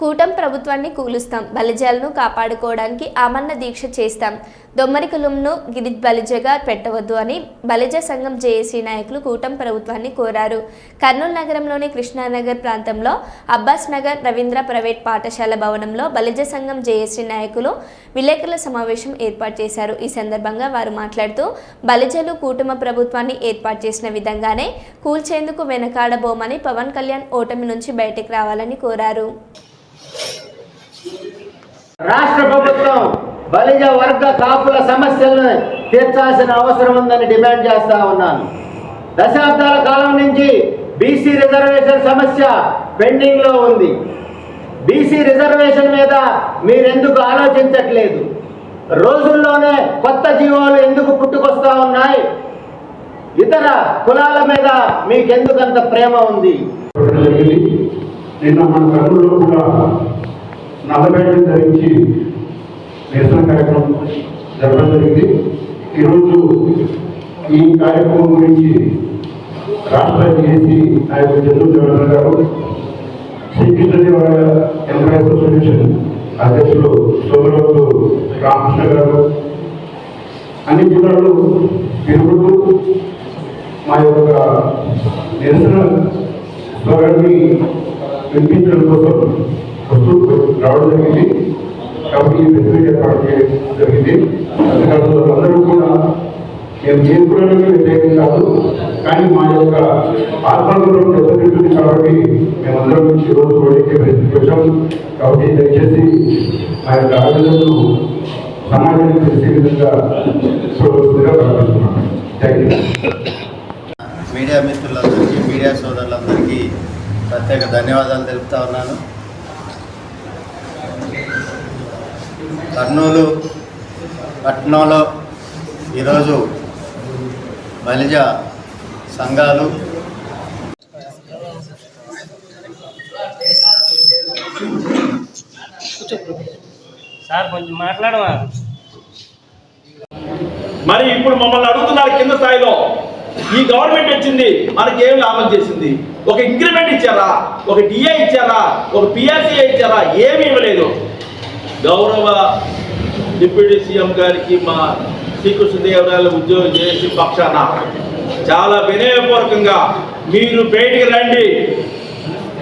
కూటం ప్రభుత్వాన్ని కూలుస్తాం. బలిజాలను కాపాడుకోవడానికి ఆమన్న దీక్ష చేస్తాం. దొమ్మరికులంను గిరి బలిజగా పెట్టవద్దు అని బలిజ సంఘం జేఏసీ నాయకులు కూటం ప్రభుత్వాన్ని కోరారు. కర్నూలు నగరంలోని కృష్ణానగర్ ప్రాంతంలో అబ్బాస్ నగర్ రవీంద్ర ప్రైవేట్ పాఠశాల భవనంలో బలిజ సంఘం జేఏసీ నాయకులు విలేకరుల సమావేశం ఏర్పాటు చేశారు. ఈ సందర్భంగా వారు మాట్లాడుతూ బలిజలు కూటమి ప్రభుత్వాన్ని ఏర్పాటు చేసిన విధంగానే కూల్చేందుకు వెనకాడబోమని పవన్ కళ్యాణ్ ఓటమి నుంచి బయటకు రావాలని కోరారు. రాష్ట్ర ప్రభుత్వం బలిజ వర్గ కాపుల సమస్యలను తీర్చాల్సిన అవసరం ఉందని డిమాండ్ చేస్తా ఉన్నాను. దశాబ్దాల కాలం నుంచి బీసీ రిజర్వేషన్ సమస్య పెండింగ్లో ఉంది బీసీ రిజర్వేషన్ మీద మీరెందుకు ఆలోచించట్లేదు? రోజుల్లోనే కొత్త జీవాలు ఎందుకు పుట్టుకొస్తా ఉన్నాయి? ఇతర కులాల మీద మీకెందుకంత ప్రేమ ఉంది? నిన్న మన కర్నూలులో కూడా నల్లబెట్టం ధరించి నిరసన కార్యక్రమం జరగడం జరిగింది. ఈరోజు ఈ కార్యక్రమం గురించి రాష్ట్ర ఏసీ నాయకులు చంద్రు జగన్ గారు శ్రీకృష్ణదేవరాయ ఎంప్లాయీస్ అసోసియేషన్ అధ్యక్షులు సోమరాజు రామకృష్ణ గారు అన్ని జిల్లాలు తిరుగుతూ మా యొక్క నిరసన స్వరాన్ని వినిపించడం కోసం వస్తూ రావడం జరిగింది. కాబట్టి ఈ ఫెసిలిటీ ఏర్పాటు చేయడం జరిగింది. అందుకని అందరూ కూడా మేము చేసుకోవడానికి కులానికి వ్యతిరేకం కాదు. కానీ మా యొక్క ఆత్మగౌరవం దెబ్బతింటుంది కాబట్టి మేమందరం నుంచి రోజు రోడ్డుకి ప్రయత్నించాం కాబట్టి దయచేసి ఆ యొక్క ఆవేదనను సమాజానికి తెలిసే విధంగా చూడవలసిందిగా ప్రార్థిస్తున్నాను థ్యాంక్ యూ మీడియా మిత్రులందరికీ మీడియా సోదరులందరికీ ప్రత్యేక ధన్యవాదాలు తెలుపుతా ఉన్నాను. కర్నూలు పట్టణంలో ఈరోజు బలిజ సంఘాలు సార్ కొంచెం మాట్లాడమా? మరి ఇప్పుడు మమ్మల్ని అడుగుతున్నారు కింద స్థాయిలో. ఈ గవర్నమెంట్ వచ్చింది మనకి ఏం లాభం చేసింది? ఒక ఇంక్రిమెంట్ ఇచ్చారా? ఒక డిఏ ఇచ్చారా? ఒక పిఆర్సీఏ ఇచ్చారా? ఏమీ ఇవ్వలేదు. గౌరవ డిప్యూటీ సీఎం గారికి మా శ్రీకృష్ణదేవరాయల ఉద్యోగం చేసి పక్షాన చాలా వినయపూర్వకంగా మీరు బయటికి రండి.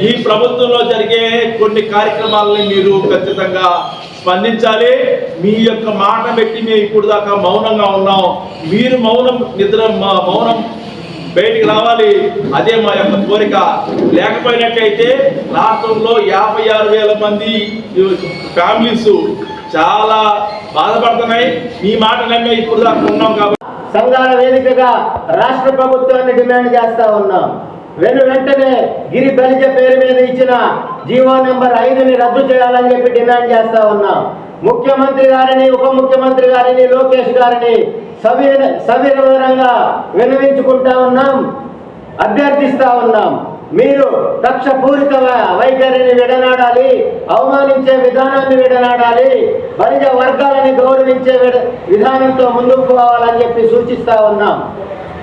ఈ ప్రభుత్వంలో జరిగే కొన్ని కార్యక్రమాలని మీరు ఖచ్చితంగా స్పందించాలి. మీ యొక్క మాట పెట్టి మేము ఇప్పుడు దాకా మౌనంగా ఉన్నాం. మీరు మౌనం నిద్ర మా- మౌనం బయటికి రావాలి. అదే మా యొక్క కోరిక. లేకపోయినట్టయితే రాష్ట్రంలో యాభై ఆరు వేల మంది ఫ్యామిలీస్ చాలా బాధపడుతున్నాయి. మీ మాట నమ్మే ఇప్పుడు దాకా ఉన్నాం కాబట్టి. సంఘాల వేదికగా రాష్ట్ర ప్రభుత్వాన్ని డిమాండ్ చేస్తా ఉన్నాం. వెను వెంటనే గిరి బలిజ పేరు మీద ఇచ్చిన జీవో నెంబర్ ఐదుని రద్దు చేయాలని చెప్పి డిమాండ్ చేస్తా ఉన్నాం. ముఖ్యమంత్రి గారిని ఉప ముఖ్యమంత్రి గారిని లోకేష్ గారిని సవి సవివరంగా వినవించుకుంటా ఉన్నాం అభ్యర్థిస్తా ఉన్నాం. మీరు కక్షపూరిత వైఖరిని విడనాడాలి అవమానించే విధానాన్ని విడనాడాలి బలిజ వర్గాలని గౌరవించే విడ- విధానంతో ముందుకు పోవాలని చెప్పి సూచిస్తా ఉన్నాం.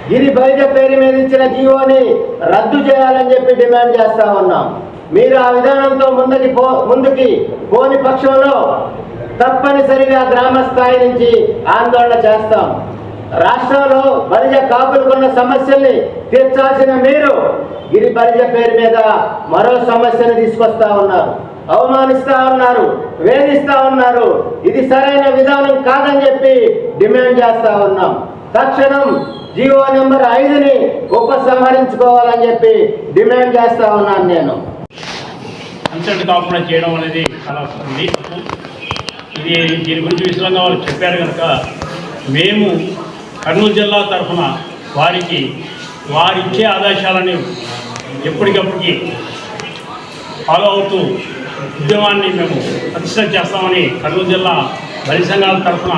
గిరి బలిజ పేరు మీద ఇచ్చిన జీవోని రద్దు చేయాలని చెప్పి డిమాండ్ చేస్తా ఉన్నాం. మీరు ఆ విధానంతో ముందుకి పో ముందుకి పోని పక్షంలో తప్పనిసరిగా గ్రామ స్థాయి నుంచి ఆందోళన చేస్తాం. రాష్ట్రంలో బలిజ కాపులకున్న సమస్యల్ని తీర్చాల్సిన మీరు గిరి బలిజ పేరు మీద మరో సమస్యను తీసుకొస్తా ఉన్నారు. అవమానిస్తా ఉన్నారు వేధిస్తా ఉన్నారు. ఇది సరైన విధానం కాదని చెప్పి డిమాండ్ చేస్తా ఉన్నాం. తక్షణం జీవో నెంబర్ ఐదుని ఉపసంహరించుకోవాలని చెప్పి డిమాండ్ చేస్తా ఉన్నాను నేను. కాకుండా చేయడం అనేది చాలా ఇది దీని గురించి విశ్వంగా వాళ్ళు చెప్పారు కనుక మేము కర్నూలు జిల్లా తరఫున వారికి వారిచ్చే ఆదేశాలని ఎప్పటికప్పటికి ఫాలో అవుతూ ఉద్యమాన్ని మేము ప్రతిష్ట చేస్తామని కర్నూలు జిల్లా బలి సంఘాల తరఫున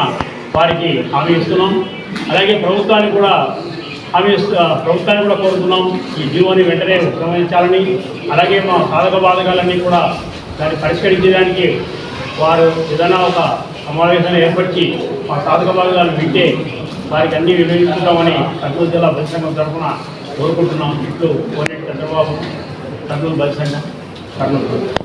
వారికి హామీ ఇస్తున్నాం. అలాగే ప్రభుత్వానికి కూడా హామీ ప్రభుత్వాన్ని కూడా కోరుతున్నాం. ఈ జీవోని వెంటనే ఉపక్రమించాలని అలాగే మా సాధక బాధకాలన్నీ కూడా దాన్ని పరిష్కరించడానికి వారు ఏదైనా ఒక సమావేశాన్ని ఏర్పరిచి మా సాధక భాగాలను వింటే వారికి అన్ని వినియోగించుకుంటామని కర్నూలు జిల్లా బలి తరఫున కోరుకుంటున్నాం. ఇట్లు కోనేటి చంద్రబాబు కర్నూలు బలి కర్నూలు.